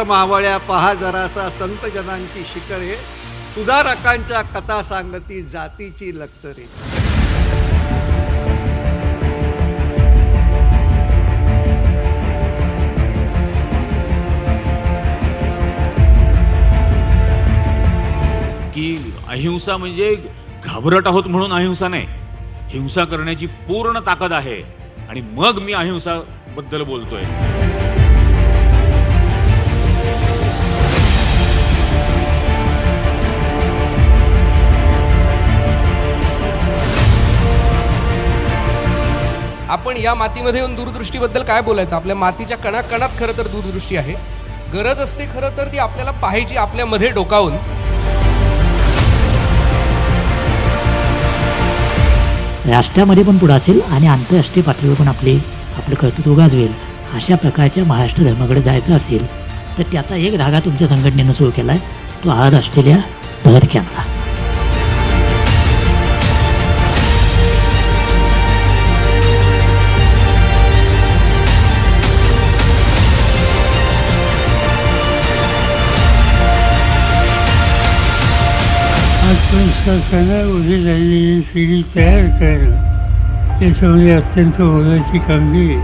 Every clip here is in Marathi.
मावळ्या पहा जरासा संत जनांची शिखरे. सुधारकांच्या कथा सांगती जातीची लक्तरे की अहिंसा म्हणजे घाबरट आहोत म्हणून अहिंसा नाही. हिंसा करण्याची पूर्ण ताकद आहे. आणि मग मी अहिंसा बद्दल बोलतोय. आपण या मातीमध्ये येऊन दूरदृष्टीबद्दल काय बोलायचं? आपल्या मातीच्या कणाकणात खरं तर दूरदृष्टी आहे. गरज असते खरं तर ती आपल्याला पाहायची आपल्यामध्ये डोकावून. राष्ट्रामध्ये पण पुढं असेल आणि आंतरराष्ट्रीय पातळीवर पण आपले आपलं कर्तृत्व गाजवेल अशा प्रकारच्या महाराष्ट्र धर्माकडे जायचं असेल तर त्याचा एक धागा तुमच्या संघटनेनं सुरू केला आहे तो आज ऑस्ट्रेलिया धर कॅनडा. आत्मविश्वासानं उभी झालेली पिढी तयार करणं याच्यामध्ये अत्यंत मोलाची कामगिरी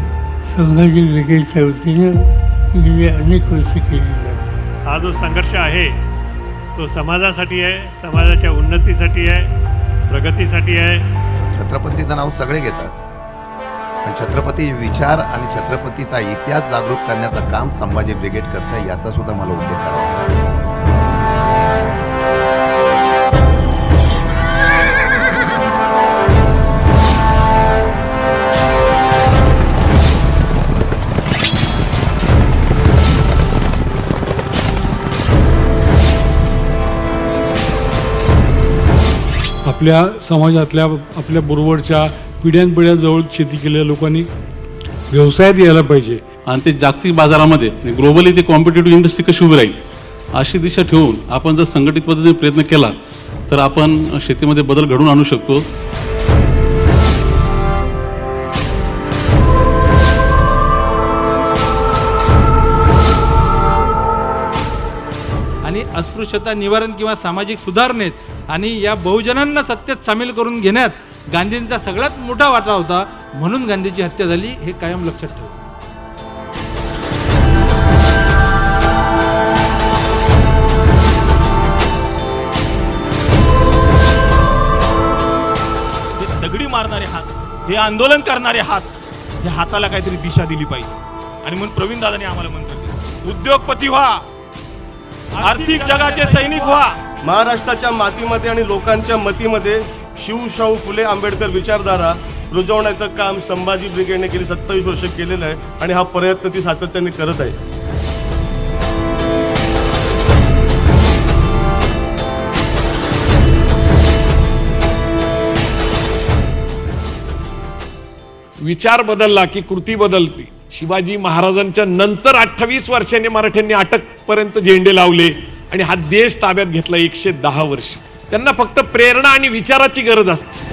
संभाजी ब्रिगेडच्या वतीनं गेली अनेक वर्ष केली जाते हा जो संघर्ष आहे तो समाजासाठी आहे समाजाच्या उन्नतीसाठी आहे प्रगतीसाठी आहे. छत्रपतीचं नाव सगळे घेतात. पण छत्रपती विचार आणि छत्रपतीचा इतिहास जागृत करण्याचं काम संभाजी ब्रिगेड करतं याचा सुद्धा मला उल्लेख करावा आपल्या समाजातल्या आपल्या बरोबरच्या पिढ्यानपिढ्या शेती केलेल्या लोकांनी व्यवसायात यायला पाहिजे. आणि ते जागतिक बाजारामध्ये ग्लोबली ते कॉम्पिटेटिव्ह इंडस्ट्री कशी उभी राहील अशी दिशा ठेवून आपण जर संघटित पद्धतीने प्रयत्न केला तर आपण शेतीमध्ये बदल घडवून आणू शकतो. आणि अस्पृश्यता निवारण किंवा सामाजिक सुधारणेत आणि या बहुजनांना सत्तेत सामील करून घेण्यात गांधींचा सगळ्यात मोठा वाटा होता म्हणून गांधीची हत्या झाली हे कायम लक्षात ठेवा. दगडी मारणारे हात हे आंदोलन करणारे हात हे हाताला काहीतरी दिशा दिली पाहिजे. आणि म्हणून प्रवीण दादाने आम्हाला मंत्र उद्योगपती व्हा आर्थिक जगाचे सैनिक व्हा. महाराष्ट्राच्या मातीमध्ये आणि लोकांच्या मतीमध्ये शिवशाहू फुले आंबेडकर विचारधारा रुजवण्याचं काम संभाजी ब्रिगेडने गेली सत्तावीस वर्ष केलेलं आहे आणि हा प्रयत्न ती सातत्याने करत आहे. विचार बदलला की कृती बदलती. शिवाजी महाराजांच्या नंतर अठ्ठावीस वर्षांनी मराठ्यांनी अटकपर्यंत झेंडे लावले. आणि हा देश ताब्यात घेतला एकशे दहा वर्ष. त्यांना फक्त प्रेरणा आणि विचाराची गरज असते.